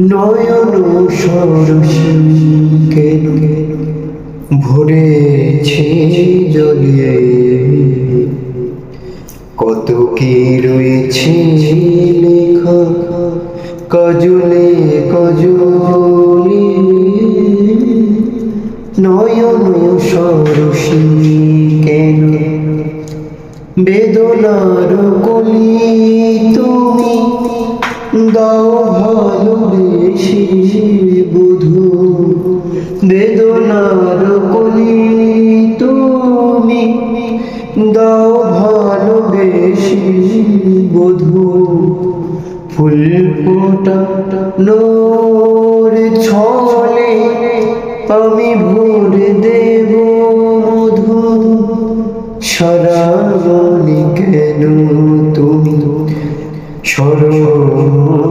নয়ন সরসী কেন ভরেছে জলে। কত কি রয়েছে লেখা কজলে কজলে? নয়ন সরসী কেন বেদনার কলি তুমি দাও ভালোবেসে বেদনার কলি তুমি দাও ভালোবেসে বধু। ফুল ফোটা নোর ছলে আমি ভরে দেব মধু। সারাবনি কেন তুমি? স্মরণিলে